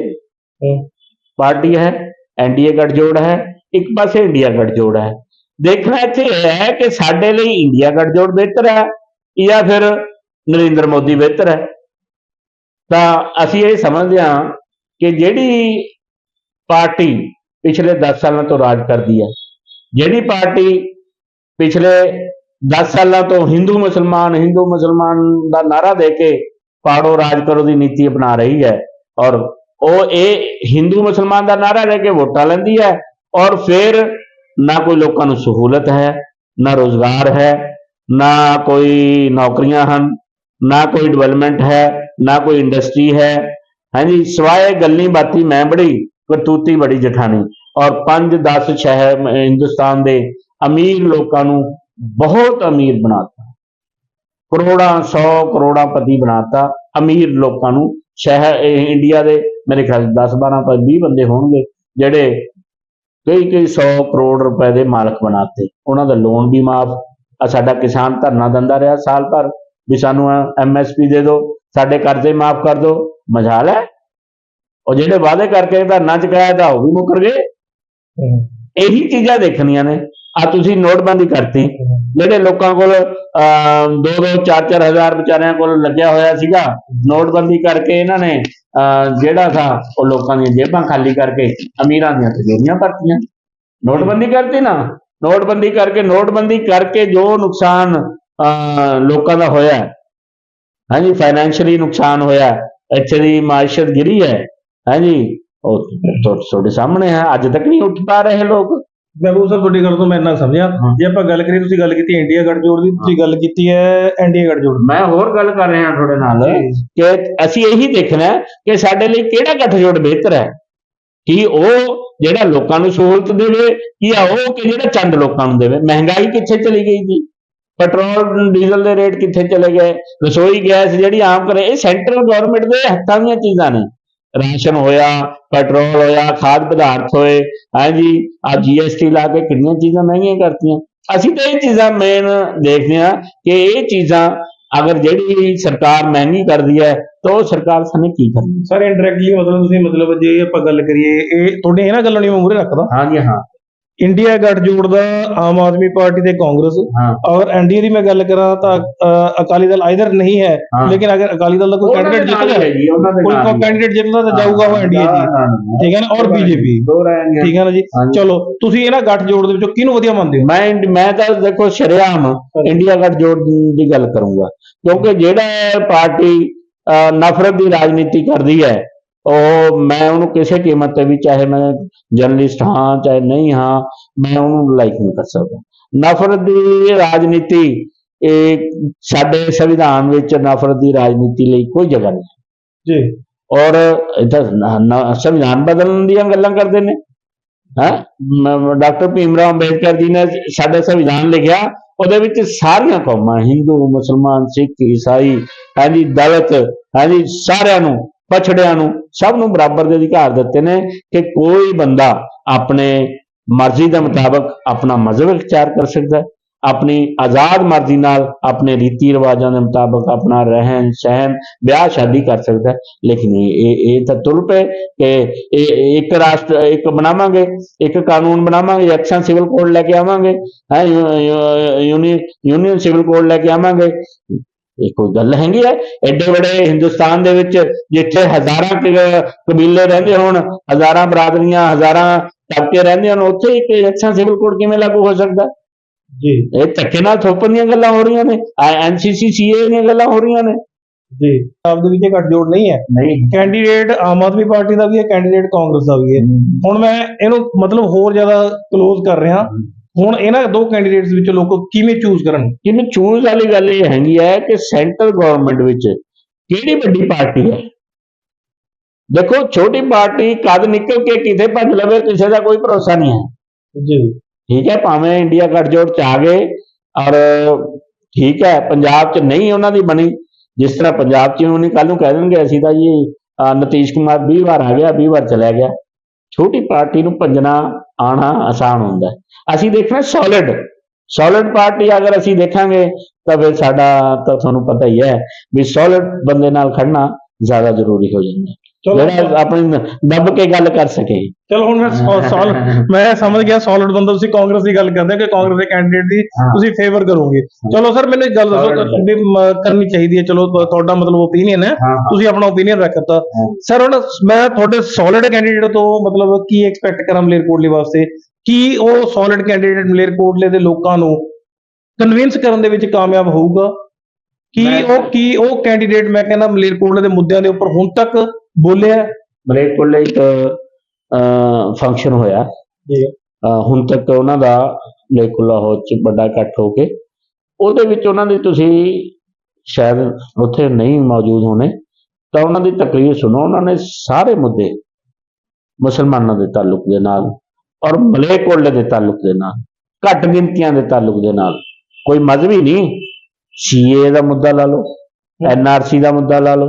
ਪਾਰਟੀ ਹੈ ਐਨਡੀਏ ਗੱਠਜੋੜ ਹੈ ਇੱਕ ਪਾਸੇ ਇੰਡੀਆ ਗੱਠਜੋੜ ਹੈ। ਦੇਖਣਾ ਇੱਥੇ ਇਹ ਹੈ ਕਿ ਸਾਡੇ ਲਈ ਇੰਡੀਆ ਗੱਠਜੋੜ ਬਿਹਤਰ ਹੈ ਜਾਂ ਫਿਰ ਨਰਿੰਦਰ ਮੋਦੀ ਬਿਹਤਰ ਹੈ। ਤਾਂ ਅਸੀਂ ਇਹ ਸਮਝਦੇ ਹਾਂ ਕਿ ਜਿਹੜੀ ਪਾਰਟੀ ਪਿਛਲੇ 10 ਸਾਲਾਂ ਤੋਂ ਰਾਜ ਕਰਦੀ ਹੈ ਜਿਹੜੀ ਪਾਰਟੀ ਪਿਛਲੇ 10 ਸਾਲਾਂ ਤੋਂ ਹਿੰਦੂ ਮੁਸਲਮਾਨ ਹਿੰਦੂ ਮੁਸਲਮਾਨ ਦਾ ਨਾਰਾ ਦੇ ਕੇ ਪਾੜੋ ਰਾਜ ਕਰੋ ਦੀ ਨੀਤੀ ਅਪਣਾ ਰਹੀ ਹੈ ਔਰ ਉਹ ਇਹ ਹਿੰਦੂ ਮੁਸਲਮਾਨ ਦਾ ਨਾਰਾ ਲੈ ਕੇ ਵੋਟਾਂ ਲੈਂਦੀ ਹੈ ਔਰ ਫਿਰ ਨਾ ਕੋਈ ਲੋਕਾਂ ਨੂੰ ਸਹੂਲਤ ਹੈ ਨਾ ਰੋਜ਼ਗਾਰ ਹੈ ਨਾ ਕੋਈ ਨੌਕਰੀਆਂ ਹਨ ਨਾ ਕੋਈ ਡਿਵੈਲਪਮੈਂਟ ਹੈ ਨਾ ਕੋਈ ਇੰਡਸਟਰੀ ਹੈ ਹਾਂਜੀ ਸਵਾਏ ਗੱਲੀ ਬਾਤੀ ਮੈਂ ਬੜੀ ਕਰਤੂਤੀ ਬੜੀ ਜਠਾਣੀ ਔਰ 5-10 ਸ਼ਹਿਰ ਮ- ਹਿੰਦੁਸਤਾਨ ਦੇ ਅਮੀਰ ਲੋਕਾਂ ਨੂੰ ਬਹੁਤ ਅਮੀਰ ਬਣਾਤਾ। ਕਰੋੜਾਂ 100 ਕਰੋੜਾਂ ਪਤੀ ਬਣਾਤਾ। ਅਮੀਰ ਲੋਕਾਂ ਨੂੰ ਸ਼ਹਿਰ ਇੰਡੀਆ ਦੇ ਮੇਰੇ ਖਿਆਲ 10 12 ਪਰ 20 ਬੰਦੇ ਹੋਣਗੇ ਜਿਹੜੇ ਕਈ ਕਈ 100 ਕਰੋੜ ਰੁਪਏ ਦੇ ਮਾਲਕ ਬਣਾਤੇ। ਉਹਨਾਂ ਦਾ ਲੋਨ ਵੀ ਮਾਫ। ਆ ਸਾਡਾ ਕਿਸਾਨ ਧਰਨਾ ਦਿੰਦਾ ਰਿਹਾ ਸਾਲ ਭਰ ਵੀ ਸਾਨੂੰ ਐਮਐਸਪੀ ਦੇ ਦਿਓ ਸਾਡੇ ਕਰਜ਼ੇ ਮਾਫ ਕਰ ਦਿਓ। ਮਜਾਲ ਹੈ ਉਹ ਜਿਹੜੇ ਵਾਅਦੇ ਕਰਕੇ ਧਰਨਾ ਚੁਕਾਇਆ ਤਾਂ ਉਹ ਵੀ ਮੁੱਕਰ ਗਏ। ਇਹੀ ਚੀਜ਼ਾਂ ਦੇਖਣੀਆਂ ਨੇ। ਆ ਤੁਸੀਂ ਨੋਟਬੰਦੀ ਕਰਤੀ। ਜਿਹੜੇ ਲੋਕਾਂ ਕੋਲ 2-2 4-4 ਹਜ਼ਾਰ ਵਿਚਾਰਿਆਂ ਕੋਲ ਲੱਗਿਆ ਹੋਇਆ ਸੀਗਾ ਨੋਟਬੰਦੀ ਕਰਕੇ ਇਹਨਾਂ ਨੇ ਅਹ, ਜਿਹੜਾ ਥਾ ਉਹ ਲੋਕਾਂ ਦੀਆਂ ਜੇਬਾਂ ਖਾਲੀ ਕਰਕੇ ਅਮੀਰਾਂ ਦੀਆਂ ਤਿਜੋਰੀਆਂ ਭਰਤੀਆਂ। ਨੋਟਬੰਦੀ ਕਰਤੀ ਨਾ। ਨੋਟਬੰਦੀ ਕਰਕੇ ਨੋਟਬੰਦੀ ਕਰਕੇ ਜੋ ਨੁਕਸਾਨ ਅਹ, ਲੋਕਾਂ ਦਾ ਹੋਇਆ ਹੈ, ਹਾਂਜੀ ਫਾਈਨੈਂਸ਼ੀਅਲੀ ਨੁਕਸਾਨ ਹੋਇਆ ਇੱਥੇ ਦੀ ਮਾਇਸ਼ਤ ਗਿਰੀ ਹੈ। ਹਾਂਜੀ ਉਹ ਤੁਹਾਡੇ ਸਾਹਮਣੇ ਹੈ। ਅੱਜ ਤੱਕ ਨਹੀਂ ਉੱਠ ਪਾ ਰਹੇ ਲੋਕ। ਮਹਿਬੂਬ ਸਾਹਿਬ ਤੁਹਾਡੀ ਗੱਲ ਤੋਂ ਮੈਂ ਇੰਨਾ ਸਮਝਿਆ। ਹਾਂ। ਜੇ ਆਪਾਂ ਗੱਲ ਕਰੀਏ ਤੁਸੀਂ ਗੱਲ ਕੀਤੀ ਇੰਡੀਆ ਗੱਠਜੋੜ ਦੀ ਤੁਸੀਂ ਗੱਲ ਕੀਤੀ ਹੈ ਐਨਡੀਏ ਗੱਠਜੋੜ ਦੀ। ਮੈਂ ਹੋਰ ਗੱਲ ਕਰ ਰਿਹਾ ਤੁਹਾਡੇ ਨਾਲ। ਕਿ ਅਸੀਂ ਇਹੀ ਦੇਖਣਾ ਹੈ ਕਿ ਸਾਡੇ ਲਈ ਕਿਹੜਾ ਗੱਠਜੋੜ ਬਿਹਤਰ ਹੈ। ਕਿ ਉਹ ਜਿਹੜਾ ਲੋਕਾਂ ਨੂੰ ਸਹੂਲਤ ਦੇਵੇ ਜਾਂ ਉਹ ਕਿ ਜਿਹੜਾ ਚੰਦ ਲੋਕਾਂ ਨੂੰ ਦੇਵੇ। ਮਹਿੰਗਾਈ ਕਿੱਥੇ ਚਲੀ ਗਈ ਜੀ? ਪੈਟਰੋਲ ਡੀਜ਼ਲ ਦੇ ਰੇਟ ਕਿੱਥੇ ਚਲੇ ਗਏ? ਰਸੋਈ ਗੈਸ ਜਿਹੜੀ ਆਮ ਕਰੇ ਇਹ ਸੈਂਟਰਲ ਗਵਰਨਮੈਂਟ ਦੇ ਹੱਥਾਂ ਦੀਆਂ ਚੀਜ਼ਾਂ ਨੇ। ਰਾਸ਼ਨ ਹੋਇਆ ਪੈਟਰੋਲ ਹੋਇਆ ਖਾਦ ਪਦਾਰਥ ਹੋਏ ਹਾਂਜੀ ਆ ਜੀਐਸਟੀ ਲਾ ਕੇ ਕਿੰਨੀਆਂ ਚੀਜ਼ਾਂ ਮਹਿੰਗੀਆਂ ਕਰਤੀਆਂ। ਅਸੀਂ ਤਾਂ ਇਹ ਚੀਜ਼ਾਂ ਮੇਨ ਦੇਖਦੇ ਹਾਂ ਕਿ ਇਹ ਚੀਜ਼ਾਂ ਅਗਰ ਜਿਹੜੀ ਸਰਕਾਰ ਮਹਿੰਗੀ ਕਰਦੀ ਹੈ ਤਾਂ ਉਹ ਸਰਕਾਰ ਸਾਨੂੰ ਕੀ ਕਰਨੀ ਸਰ ਇਨਡਾਇਰੈਕਟਲੀ ਮਤਲਬ ਤੁਸੀਂ ਮਤਲਬ ਜੇ ਆਪਾਂ ਗੱਲ ਕਰੀਏ ਇਹ ਤੁਹਾਡੇ ਇਹਨਾਂ ਗੱਲਾਂ ਨੂੰ ਮੂਹਰੇ ਰੱਖਦਾ ਹਾਂਜੀ ਹਾਂ। ਇੰਡੀਆ ਗੱਠਜੋੜ ਦਾ ਆਮ ਆਦਮੀ ਪਾਰਟੀ ਤੇ ਕਾਂਗਰਸ। ਹਾਂ। ਔਰ ਐਨਡੀਏ ਦੀ ਮੈਂ ਗੱਲ ਕਰਾਂ ਤਾਂ ਅ, ਅਕਾਲੀ ਦਲ ਆਈਦਰ ਨਹੀਂ ਹੈ ਹਾਂ। ਲੇਕਿਨ ਅਗਰ ਅਕਾਲੀ ਦਲ ਦਾ ਕੋਈ ਕੈਂਡੀਡੇਟ ਜਿੱਤਦਾ ਹੈ ਜੀ ਉਹਨਾਂ ਦੇ ਕੋਈ ਨਾਲ ਹੀ ਹੈ। ਕੈਂਡੀਡੇਟ ਜਿੱਤਦਾ ਤਾਂ ਜਾਊਗਾ ਉਹ ਐਨਡੀਏ ਜੀ। ਠੀਕ ਹੈ ਨਾ? ਔਰ ਬੀਜੇਪੀ ਦੋ ਰਹਿਣਗੇ ਠੀਕ ਹੈ ਨਾ ਜੀ? ਹਾਂਜੀ। ਚਲੋ ਤੁਸੀਂ ਇਹਨਾਂ ਗੱਠਜੋੜ ਦੇ ਵਿੱਚੋਂ ਕਿਹਨੂੰ ਵਧੀਆ ਮੰਨਦੇ ਹੋ? ਮੈਂ ਮੈਂ ਤਾਂ ਦੇਖੋ ਸ਼ਰੇਆਮ ਇੰਡੀਆ ਗੱਠਜੋੜ ਦੀ ਦੀ ਗੱਲ ਕਰੂੰਗਾ। ਕਿਉਂਕਿ ਜਿਹੜਾ ਪਾਰਟੀ ਅਹ, ਨਫ਼ਰਤ ਦੀ ਰਾਜਨੀਤੀ ਕਰਦੀ ਹੈ ਉਹ ਮੈਂ ਉਹਨੂੰ ਕਿਸੇ ਕੀਮਤ ਤੇ ਵੀ ਚਾਹੇ ਮੈਂ ਜਰਨਲਿਸਟ ਹਾਂ ਚਾਹੇ ਨਹੀਂ ਹਾਂ ਮੈਂ ਉਹਨੂੰ ਲਾਈਕ ਨਹੀਂ ਕਰ ਸਕਦਾ। ਨਫ਼ਰਤ ਦੀ ਰਾਜਨੀਤੀ ਇਹ ਸਾਡੇ ਸੰਵਿਧਾਨ ਵਿੱਚ ਨਫ਼ਰਤ ਦੀ ਰਾਜਨੀਤੀ ਲਈ ਕੋਈ ਜਗ੍ਹਾ ਨਹੀਂ। ਜੀ। ਔਰ ਇਹਦਾ ਸੰਵਿਧਾਨ ਬਦਲਣ ਦੀਆਂ ਗੱਲਾਂ ਕਰਦੇ ਨੇ। ਹੈ? ਡਾਕਟਰ ਭੀਮਰਾਓ ਅੰਬੇਦਕਰ ਜੀ ਨੇ ਸਾਡਾ ਸੰਵਿਧਾਨ ਲਿਖਿਆ ਉਹਦੇ ਵਿੱਚ ਸਾਰੀਆਂ ਕੌਮਾਂ ਹਿੰਦੂ ਮੁਸਲਮਾਨ ਸਿੱਖ ਈਸਾਈ ਹਾਂਜੀ ਦਲਿਤ ਹਾਂਜੀ ਸਾਰਿਆਂ ਨੂੰ ਪਛੜਿਆਂ ਨੂੰ ਸਭ ਨੂੰ ਬਰਾਬਰ ਦੇ ਅਧਿਕਾਰ ਦਿੱਤੇ ਨੇ ਕਿ ਕੋਈ ਬੰਦਾ ਆਪਣੇ ਮਰਜ਼ੀ ਦੇ ਮੁਤਾਬਕ ਆਪਣਾ ਮਜ਼ਹਬ ਇਖਤਿਆਰ ਕਰ ਸਕਦਾ ਆਪਣੀ ਆਜ਼ਾਦ ਮਰਜ਼ੀ ਨਾਲ ਆਪਣੇ ਰੀਤੀ ਰਿਵਾਜਾਂ ਦੇ ਮੁਤਾਬਕ ਆਪਣਾ ਰਹਿਣ, ਸਹਿਣ, ਵਿਆਹ ਸ਼ਾਦੀ ਕਰ ਸਕਦਾ ਲੇਕਿਨ ਇਹ, ਇਹ- ਤਾਂ ਤੁਲ ਪਏ ਕਿ ਇਹ ਇੱਕ ਰਾਸ਼ਟਰ, ਇੱਕ ਬਣਾਵਾਂਗੇ, ਇੱਕ ਕਾਨੂੰਨ ਬਣਾਵਾਂਗੇ ਐਕਸ਼ਨ ਸਿਵਲ ਕੋਡ ਲੈ ਕੇ ਆਵਾਂਗੇ, ਹੈ ਯੂਨੀਅਨ ਯੂਨੀਅਨ ਸਿਵਲ ਕੋਡ ਲੈ ਕੇ ਆਵਾਂਗੇ। ਇਹ ਕੋਈ ਗੱਲ ਹੈਗੀ ਹੈ ਐਡੇ ਵੱਡੇ ਹਿੰਦੁਸਤਾਨ ਦੇ ਵਿੱਚ ਜਿੱਥੇ ਹਜ਼ਾਰਾਂ ਕਬੀਲੇ ਰਹਿੰਦੇ ਹੋਣ ਹਜ਼ਾਰਾਂ ਬਰਾਦਰੀਆਂ ਹਜ਼ਾਰਾਂ ਤਬਕੇ ਰਹਿੰਦੇ ਹੋਣ ਉੱਥੇ ਇੱਕ ਐਕਸ਼ਨ ਸਿਵਲ ਕੋਡ ਕਿਵੇਂ ਲਾਗੂ ਹੋ ਸਕਦਾ? ਜੀ। ਇਹ ਧੱਕੇ ਨਾਲ ਥੋਪਣ ਦੀਆਂ ਗੱਲਾਂ ਹੋ ਰਹੀਆਂ ਨੇ ਐਨਸੀਸੀ ਸੀਏ ਦੀਆਂ ਗੱਲਾਂ ਹੋ ਰਹੀਆਂ ਨੇ। ਜੀ। ਆਪ ਦੇ ਵਿੱਚ ਇਹ ਗੱਠਜੋੜ ਨਹੀਂ ਹੈ। ਨਹੀਂ। ਕੈਂਡੀਡੇਟ ਆਮ ਆਦਮੀ ਪਾਰਟੀ ਦਾ ਵੀ ਹੈ ਕੈਂਡੀਡੇਟ ਕਾਂਗਰਸ ਦਾ ਵੀ ਹੈ। ਹੁਣ ਮੈਂ ਇਹਨੂੰ ਮਤਲਬ ਹੋਰ ਜ਼ਿਆਦਾ ক্লোਜ਼ ਕਰ ਰਿਹਾ। ਹੁਣ ਇਹਨਾਂ ਦੋ ਕੈਂਡੀਡੇਟਸ ਵਿੱਚੋਂ ਲੋਕ ਕਿਵੇਂ ਚੂਜ਼ ਕਰਨ? ਜਿਹਨੂੰ ਚੂਜ਼ ਵਾਲੀ ਗੱਲ ਇਹ ਹੈਗੀ ਹੈ ਕਿ ਸੈਂਟਰਲ ਗਵਰਨਮੈਂਟ ਵਿੱਚ ਕਿਹੜੀ ਵੱਡੀ ਪਾਰਟੀ ਹੈ? ਦੇਖੋ ਛੋਟੀ ਪਾਰਟੀ ਕਦ ਨਿਕਲ ਕੇ ਕਿਤੇ ਭੱਜ ਲਵੇ ਕਿਸੇ ਦਾ ਕੋਈ ਭਰੋਸਾ ਨਹੀਂ ਹੈ। ਜੀ। ਠੀਕ ਹੈ ਭਾਵੇਂ ਇੰਡੀਆ ਗੱਠਜੋੜ ਚ ਆ ਗਏ ਔਰ ਠੀਕ ਹੈ ਪੰਜਾਬ ਚ ਨਹੀਂ ਉਹਨਾਂ ਦੀ ਬਣੀ ਜਿਸ ਤਰ੍ਹਾਂ ਪੰਜਾਬ ਚ ਉਹਨੇ ਕੱਲ ਨੂੰ ਕਹਿ ਦੇਣਗੇ ਅਸੀਂ ਤਾਂ ਜੀ ਨਤੀਸ਼ ਕੁਮਾਰ 20 ਵਾਰ ਆ ਗਿਆ 20 ਵਾਰ ਚਲਾ ਗਿਆ। ਛੋਟੀ ਪਾਰਟੀ ਨੂੰ ਭੱਜਣਾ ਆਣਾ ਆਸਾਨ ਹੁੰਦਾ ਹੈ। ਅਸੀਂ ਦੇਖਣਾ ਸੋਲਿਡ ਸੋਲਿਡ ਪਾਰਟੀ ਅਗਰ ਅਸੀਂ ਦੇਖਾਂਗੇ, ਤਾਂ ਫਿਰ ਸਾਡਾ ਤਾਂ ਤੁਹਾਨੂੰ ਪਤਾ ਹੀ ਹੈ ਵੀ ਸੋਲਿਡ ਬੰਦੇ ਨਾਲ ਖੜਨਾ ਜ਼ਿਆਦਾ ਜ਼ਰੂਰੀ ਹੋ ਜਾਂਦਾ ਚਲੋ ਜਿਹੜਾ ਆਪਣੀ ਦੱਬ ਕੇ ਗੱਲ ਕਰ ਸਕੇ। ਚਲੋ ਹੁਣ ਮੈਂ ਸੋਲ ਮੈਂ ਸਮਝ ਗਿਆ ਸੋਲਿਡ ਬੰਦਾ ਤੁਸੀਂ ਕਾਂਗਰਸ ਦੀ ਗੱਲ ਕਰਦੇ ਹੋ ਕਿ ਕਾਂਗਰਸ ਦੇ ਕੈਂਡੀਡੇਟ ਦੀ। ਤੁਸੀਂ ਫੇਵਰ ਕਰੋਗੇ। ਚਲੋ ਸਰ ਮੈਨੂੰ ਇੱਕ ਗੱਲ ਦੱਸੋ ਵੀ ਕਰਨੀ ਚਾਹੀਦੀ ਹੈ। ਚਲੋ ਤੁਹਾਡਾ ਮਤਲਬ ਓਪੀਨੀਅਨ ਹੈ। ਤੁਸੀਂ ਆਪਣਾ ਓਪੀਨੀਅਨ ਰੱਖਤਾ। ਸਰ ਹੁਣ ਮੈਂ ਤੁਹਾਡੇ ਸੋਲਿਡ ਕੈਂਡੀਡੇਟ ਤੋਂ ਮਤਲਬ ਕੀ ਐਕਸਪੈਕਟ ਕਰਾਂ ਮਲੇਰਕੋਟਲੇ ਵਾਸਤੇ? ਕੀ ਉਹ ਸੋਲਿਡ ਕੈਂਡੀਡੇਟ ਮਲੇਰਕੋਟਲੇ ਦੇ ਲੋਕਾਂ ਨੂੰ ਕਨਵਿੰਸ ਕਰਨ ਦੇ ਵਿੱਚ ਕਾਮਯਾਬ ਹੋਊਗਾ? ਕੀ ਉਹ ਕੀ ਉਹ ਕੈਂਡੀਡੇਟ ਮੈਂ ਕਹਿੰਦਾ ਮਲੇਰਕੋਟਲੇ ਦੇ ਮੁੱਦਿਆਂ ਦੇ ਉੱਪਰ ਹੁਣ ਤੱਕ ਬੋਲਿਆ ਹੈ? ਮਲੇਰਕੋਟਲੇ ਇੱਕ ਫੰਕਸ਼ਨ ਹੋਇਆ। ਜੀ। ਹੁਣ ਤੱਕ ਉਹਨਾਂ ਦਾ ਮਲੇਰਕੋਟਲਾ ਹਾਲ ਚ ਵੱਡਾ ਇਕੱਠ ਹੋ ਕੇ। ਉਹਦੇ ਵਿੱਚ ਉਹਨਾਂ ਦੀ ਤੁਸੀਂ ਸ਼ਾਇਦ ਉੱਥੇ ਨਹੀਂ ਮੌਜੂਦ ਹੋਣੇ ਤਾਂ ਉਹਨਾਂ ਦੀ ਤਕਰੀਰ ਸੁਣੋ। ਉਹਨਾਂ ਨੇ ਸਾਰੇ ਮੁੱਦੇ ਮੁਸਲਮਾਨਾਂ ਦੇ ਤਾਲੁਕ ਦੇ ਨਾਲ ਔਰ ਮਲੇਰਕੋਟਲੇ ਦੇ ਤਾਲੁਕ ਦੇ ਨਾਲ ਘੱਟ ਗਿਣਤੀਆਂ ਦੇ ਤਾਲੁਕ ਦੇ ਨਾਲ। ਕੋਈ ਮਜ਼ਹਬੀ ਨਹੀਂ। ਸੀਏ ਦਾ ਮੁੱਦਾ ਲਾ ਲਓ। ਐਨਆਰਸੀ ਦਾ ਮੁੱਦਾ ਲਾ ਲਓ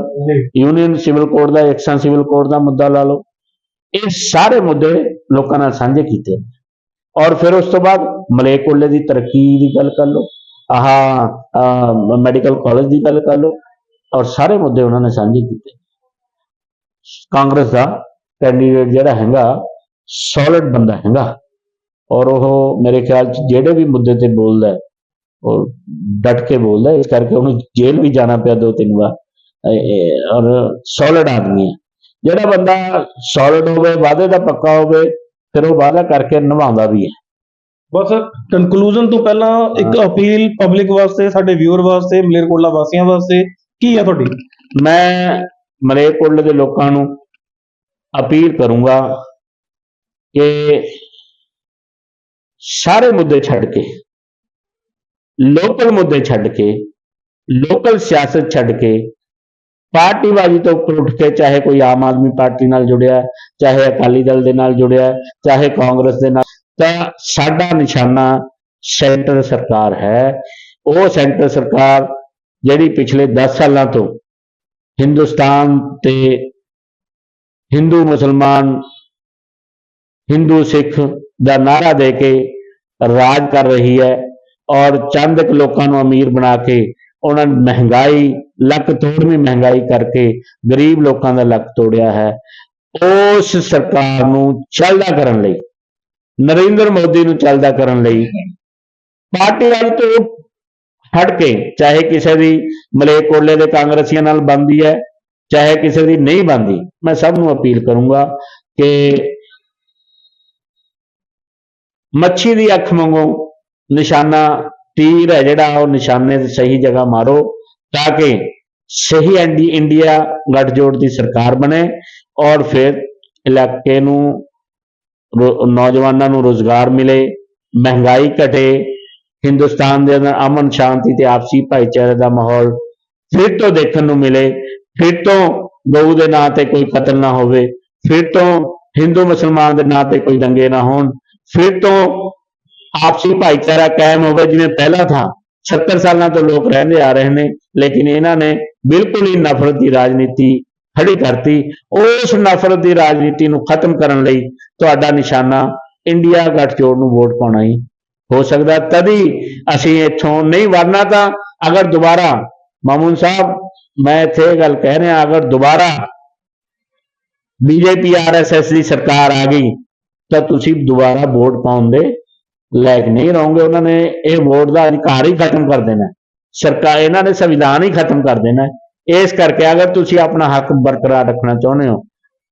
ਯੂਨੀਅਨ ਸਿਵਲ ਕੋਡ ਦਾ ਐਕਸ਼ਨ ਸਿਵਲ ਕੋਡ ਦਾ ਮੁੱਦਾ ਲਾ ਲਓ। ਇਹ ਸਾਰੇ ਮੁੱਦੇ ਲੋਕਾਂ ਨਾਲ ਸਾਂਝੇ ਕੀਤੇ। ਔਰ ਫਿਰ ਉਸ ਤੋਂ ਬਾਅਦ ਮਲੇਕੋਲੇ ਦੀ ਤਰੱਕੀ ਦੀ ਗੱਲ ਕਰ ਲਓ ਆਹ ਮੈਡੀਕਲ ਕਾਲਜ ਦੀ ਗੱਲ ਕਰ ਲਓ ਔਰ ਸਾਰੇ ਮੁੱਦੇ ਉਹਨਾਂ ਨੇ ਸਾਂਝੇ ਕੀਤੇ। ਕਾਂਗਰਸ ਦਾ ਕੈਂਡੀਡੇਟ ਜਿਹੜਾ ਹੈਗਾ ਸੋਲਿਡ ਬੰਦਾ ਹੈਗਾ। ਔਰ ਉਹ ਮੇਰੇ ਖਿਆਲ ਚ ਜਿਹੜੇ ਵੀ ਮੁੱਦੇ ਤੇ ਬੋਲਦਾ ਉਹ ਡਟ ਕੇ ਬੋਲਦਾ। ਇਸ ਕਰਕੇ ਉਹਨੂੰ ਜੇਲ੍ਹ ਵੀ ਜਾਣਾ ਪਿਆ ਦੋ ਤਿੰਨ ਵਾਰ। ਔਰ ਸੋਲਿਡ ਆਦਮੀ ਹੈ। ਜਿਹੜਾ ਬੰਦਾ ਸੋਲਿਡ ਹੋਵੇ ਵਾਅਦੇ ਦਾ ਪੱਕਾ ਹੋਵੇ ਫਿਰ ਉਹ ਵਾਅਦਾ ਕਰਕੇ ਨਿਭਾਉਂਦਾ ਵੀ ਹੈ। ਬਸ ਕਨਕਲੂਜਨ ਤੋਂ ਪਹਿਲਾਂ ਇੱਕ ਅਪੀਲ ਪਬਲਿਕ ਵਾਸਤੇ ਸਾਡੇ ਵਿਊਅਰ ਵਾਸਤੇ ਮਲੇਰਕੋਟਲਾ ਵਾਸੀਆਂ ਵਾਸਤੇ ਕੀ ਹੈ ਤੁਹਾਡੀ? ਮੈਂ ਮਲੇਰਕੋਟਲੇ ਦੇ ਲੋਕਾਂ ਨੂੰ ਅਪੀਲ ਕਰੂੰਗਾ ਕਿ ਸਾਰੇ ਮੁੱਦੇ ਛੱਡ ਕੇ ਲੋਕਲ ਮੁੱਦੇ ਛੱਡ ਕੇ, ਲੋਕਲ ਸਿਆਸਤ ਛੱਡ ਕੇ, ਪਾਰਟੀਬਾਜ਼ੀ ਤੋਂ ਉੱਪਰ ਉੱਠ ਕੇ ਚਾਹੇ ਕੋਈ ਆਮ ਆਦਮੀ ਪਾਰਟੀ ਨਾਲ ਜੁੜਿਆ, ਚਾਹੇ ਅਕਾਲੀ ਦਲ ਦੇ ਨਾਲ ਜੁੜਿਆ, ਚਾਹੇ ਕਾਂਗਰਸ ਦੇ ਨਾਲ, ਤਾਂ ਸਾਡਾ ਨਿਸ਼ਾਨਾ ਸੈਂਟਰ ਸਰਕਾਰ ਹੈ। ਉਹ ਸੈਂਟਰ ਸਰਕਾਰ ਜਿਹੜੀ ਪਿਛਲੇ 10 ਸਾਲਾਂ ਤੋਂ ਹਿੰਦੁਸਤਾਨ ਤੇ ਹਿੰਦੂ ਮੁਸਲਮਾਨ, ਹਿੰਦੂ ਸਿੱਖ ਦਾ ਨਾਰਾ ਦੇ ਕੇ ਰਾਜ ਕਰ ਰਹੀ ਹੈ। ਔਰ ਚੰਦ ਕੁ ਲੋਕਾਂ ਨੂੰ ਅਮੀਰ ਬਣਾ ਕੇ ਉਹਨਾਂ ਨੇ ਮਹਿੰਗਾਈ, ਲੱਕ ਤੋੜਵੀਂ ਮਹਿੰਗਾਈ ਕਰਕੇ ਗਰੀਬ ਲੋਕਾਂ ਦਾ ਲੱਕ ਤੋੜਿਆ ਹੈ। ਉਸ ਸਰਕਾਰ ਨੂੰ ਚੱਲਦਾ ਕਰਨ ਲਈ, ਨਰਿੰਦਰ ਮੋਦੀ ਨੂੰ ਚੱਲਦਾ ਕਰਨ ਲਈ ਪਾਰਟੀ ਵਾਲੀ ਤੋਂ ਹਟ ਕੇ, ਚਾਹੇ ਕਿਸੇ ਦੀ ਮਲੇਕੋਲੇ ਦੇ ਕਾਂਗਰਸੀਆਂ ਨਾਲ ਬੰਦੀ ਹੈ, ਚਾਹੇ ਕਿਸੇ ਦੀ ਨਹੀਂ ਬੰਦੀ ਮੈਂ ਸਭ ਨੂੰ ਅਪੀਲ ਕਰੂੰਗਾ ਕਿ ਮੱਛੀ ਦੀ ਅੱਖ ਮੰਗੋ ਨਿਸ਼ਾਨਾ ਤੀਰ ਹੈ ਜਿਹੜਾ, ਉਹ ਨਿਸ਼ਾਨੇ ਤੇ ਸਹੀ ਜਗ੍ਹਾ ਮਾਰੋ ਤਾਂ ਕਿ ਸਹੀ ਐਂਡੀ ਇੰਡੀਆ ਗੱਠਜੋੜ ਦੀ ਸਰਕਾਰ ਬਣੇ ਔਰ ਫਿਰ ਇਲਾਕੇ ਨੂੰ ਨੌਜਵਾਨਾਂ ਨੂੰ ਰੋਜ਼ਗਾਰ ਮਿਲੇ, ਮਹਿੰਗਾਈ ਘਟੇ, ਹਿੰਦੁਸਤਾਨ ਦੇ ਅੰਦਰ ਅਮਨ ਸ਼ਾਂਤੀ ਤੇ ਆਪਸੀ ਭਾਈਚਾਰੇ ਦਾ ਮਾਹੌਲ ਫਿਰ ਤੋਂ ਦੇਖਣ ਨੂੰ ਮਿਲੇ, ਫਿਰ ਤੋਂ ਗਊ ਦੇ ਨਾਂ ਤੇ ਕੋਈ ਕਤਲ ਨਾ ਹੋਵੇ, ਫਿਰ ਤੋਂ ਹਿੰਦੂ ਮੁਸਲਮਾਨ ਦੇ ਨਾਂ ਤੇ ਕੋਈ ਦੰਗੇ ਨਾ ਹੋਣ, ਫਿਰ ਤੋਂ ਆਪਸੀ ਭਾਈਚਾਰਾ ਕਾਇਮ ਹੋਵੇ ਜਿਵੇਂ ਪਹਿਲਾਂ ਥਾ 70 ਸਾਲਾਂ ਤੋਂ ਲੋਕ ਰਹਿੰਦੇ ਆ ਰਹੇ ਨੇ ਲੇਕਿਨ ਇਹਨਾਂ ਨੇ ਬਿਲਕੁਲ ਹੀ ਨਫ਼ਰਤ ਦੀ ਰਾਜਨੀਤੀ ਖੜੀ ਕਰਤੀ ਉਸ ਨਫ਼ਰਤ ਦੀ ਰਾਜਨੀਤੀ ਨੂੰ ਖਤਮ ਕਰਨ ਲਈ ਤੁਹਾਡਾ ਨਿਸ਼ਾਨਾ ਇੰਡੀਆ ਗੱਠਜੋੜ ਨੂੰ ਵੋਟ ਪਾਉਣਾ ਹੀ ਹੋ ਸਕਦਾ ਤਦੀ ਅਸੀਂ ਇੱਥੋਂ ਨਹੀਂ ਵਰਨਾ ਤਾਂ ਅਗਰ ਦੁਬਾਰਾ ਮਾਮੂਨ ਸਾਹਿਬ ਮੈਂ ਇੱਥੇ ਇਹ ਗੱਲ ਕਹਿ ਰਿਹਾ ਅਗਰ ਦੁਬਾਰਾ ਬੀਜੇਪੀ ਆਰਐਸਐਸ ਦੀ ਸਰਕਾਰ ਆ ਗਈ ਤਾਂ ਤੁਸੀਂ ਦੁਬਾਰਾ ਵੋਟ ਪਾਉਣ ਦੇ ਲਾਇਕ ਨਹੀਂ ਰਹੋਗੇ, ਉਹਨਾਂ ਨੇ ਇਹ ਵੋਟ ਦਾ ਅਧਿਕਾਰ ਹੀ ਖਤਮ ਕਰ ਦੇਣਾ ਸਰਕਾਰ, ਇਹਨਾਂ ਨੇ ਸੰਵਿਧਾਨ ਹੀ ਖਤਮ ਕਰ ਦੇਣਾ ਇਸ ਕਰਕੇ ਅਗਰ ਤੁਸੀਂ ਆਪਣਾ ਹੱਕ ਬਰਕਰਾਰ ਰੱਖਣਾ ਚਾਹੁੰਦੇ ਹੋ,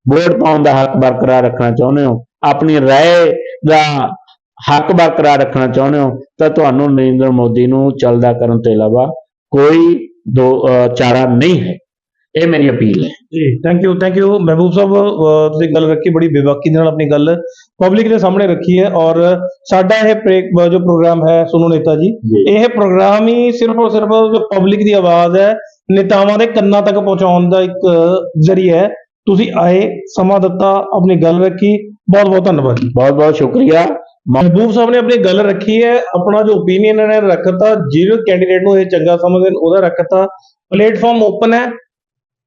ਵੋਟ ਪਾਉਣ ਦਾ ਹੱਕ ਬਰਕਰਾਰ ਰੱਖਣਾ ਚਾਹੁੰਦੇ ਹੋ, ਆਪਣੀ ਰਾਏ ਦਾ ਹੱਕ ਬਰਕਰਾਰ ਰੱਖਣਾ ਚਾਹੁੰਦੇ ਹੋ, ਤਾਂ ਤੁਹਾਨੂੰ ਨਰਿੰਦਰ ਮੋਦੀ ਨੂੰ ਚਲਦਾ ਕਰਨ ਤੋਂ ਇਲਾਵਾ ਕੋਈ ਦੋ ਚਾਰਾ ਨਹੀਂ ਹੈ। ਇਹ ਮੇਰੀ ਅਪੀਲ ਹੈ। ਜੀ thank you thank you Mehboob sahib ਅਹ ਤੁਸੀਂ ਗੱਲ ਰੱਖੀ ਬੜੀ ਬੇਬਾਕੀ ਦੇ ਨਾਲ ਆਪਣੀ ਗੱਲ। ਪਬਲਿਕ ਦੇ ਸਾਹਮਣੇ ਰੱਖੀ ਹੈ ਔਰ ਸਾਡਾ ਇਹ ਪ੍ਰੇਕ- ਜੋ ਪ੍ਰੋਗਰਾਮ ਹੈ ਸੁਣੋ ਨੇਤਾ ਜੀ ਇਹ ਪ੍ਰੋਗਰਾਮ ਹੀ ਸਿਰਫ ਔਰ ਸਿਰਫ ਜੋ ਪਬਲਿਕ ਦੀ ਆਵਾਜ਼ ਹੈ ਨੇਤਾਵਾਂ ਦੇ ਕੰਨਾਂ ਤੱਕ ਪਹੁੰਚਾਉਣ ਦਾ ਇੱਕ ਜ਼ਰੀਆ ਹੈ। ਤੁਸੀਂ ਆਏ ਸਮਾਂ ਦਿੱਤਾ ਆਪਣੀ ਗੱਲ ਰੱਖੀ। ਬਹੁਤ ਬਹੁਤ ਧੰਨਵਾਦ ਜੀ। ਬਹੁਤ ਬਹੁਤ ਸ਼ੁਕਰੀਆ ਮਹਿਬੂਬ ਸਾਹਿਬ ਨੇ ਆਪਣੀ ਗੱਲ ਰੱਖੀ ਹੈ ਆਪਣਾ ਜੋ ਓਪੀਨੀਅਨ ਇਹਨਾਂ ਨੇ ਰੱਖਤਾ ਜਿਹੜੇ ਕੈਂਡੀਡੇਟ ਨੂੰ ਇਹ ਚੰਗਾ ਸਮਝਦੇ ਨੇ ਉਹਦਾ ਰੱਖਤਾ। ਪਲੇਟਫਾਰਮ ਓਪਨ ਹੈ।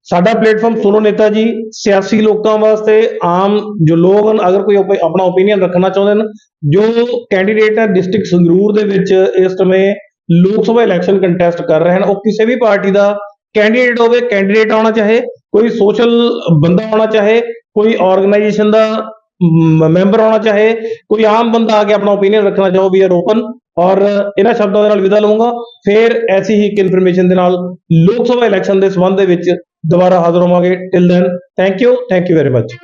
ਸਾਡਾ ਪਲੇਟਫਾਰਮ ਸੁਣੋ ਨੇਤਾ ਜੀ, ਸਿਆਸੀ ਲੋਕਾਂ ਵਾਸਤੇ ਆਮ ਜੋ ਲੋਕ ਹਨ, ਅਗਰ ਕੋਈ ਆਪਣਾ ਓਪੀਨੀਅਨ ਰੱਖਣਾ ਚਾਹੁੰਦੇ ਹਨ, ਜੋ ਕੈਂਡੀਡੇਟ ਹੈ ਡਿਸਟ੍ਰਿਕਟ ਸੰਗਰੂਰ ਦੇ ਵਿੱਚ ਇਸ ਸਮੇਂ ਲੋਕ ਸਭਾ ਇਲੈਕਸ਼ਨ ਕੰਟੈਸਟ ਕਰ ਰਹੇ ਹਨ, ਉਹ ਕਿਸੇ ਵੀ ਪਾਰਟੀ ਦਾ ਕੈਂਡੀਡੇਟ ਹੋਵੇ ਕੈਂਡੀਡੇਟ ਆਉਣਾ ਚਾਹੇ, ਕੋਈ ਸੋਸ਼ਲ ਬੰਦਾ ਆਉਣਾ ਚਾਹੇ, ਕੋਈ ਆਰਗੇਨਾਈਜੇਸ਼ਨ ਦਾ ਮੈਂਬਰ ਆਉਣਾ ਚਾਹੇ, ਕੋਈ ਆਮ ਬੰਦਾ ਆ ਕੇ ਆਪਣਾ ਓਪੀਨੀਅਨ ਰੱਖਣਾ ਚਾਹੋ ਵੀ ਆਰ ਓਪਨ ਔਰ ਇਹਨਾਂ ਸ਼ਬਦਾਂ ਦੇ ਨਾਲ ਵਿਦਾ ਲਵਾਂਗਾ। ਫਿਰ ਐਸੀ ਹੀ ਇੱਕ ਇਨਫੋਰਮੇਸ਼ਨ ਦੇ ਨਾਲ ਲੋਕ ਸਭਾ ਇਲੈਕਸ਼ਨ ਦੇ ਸੰਬੰਧ ਦੇ ਵਿੱਚ ਦੁਬਾਰਾ ਹਾਜ਼ਰ ਹੋਵਾਂਗੇ। Till then thank you thank you very much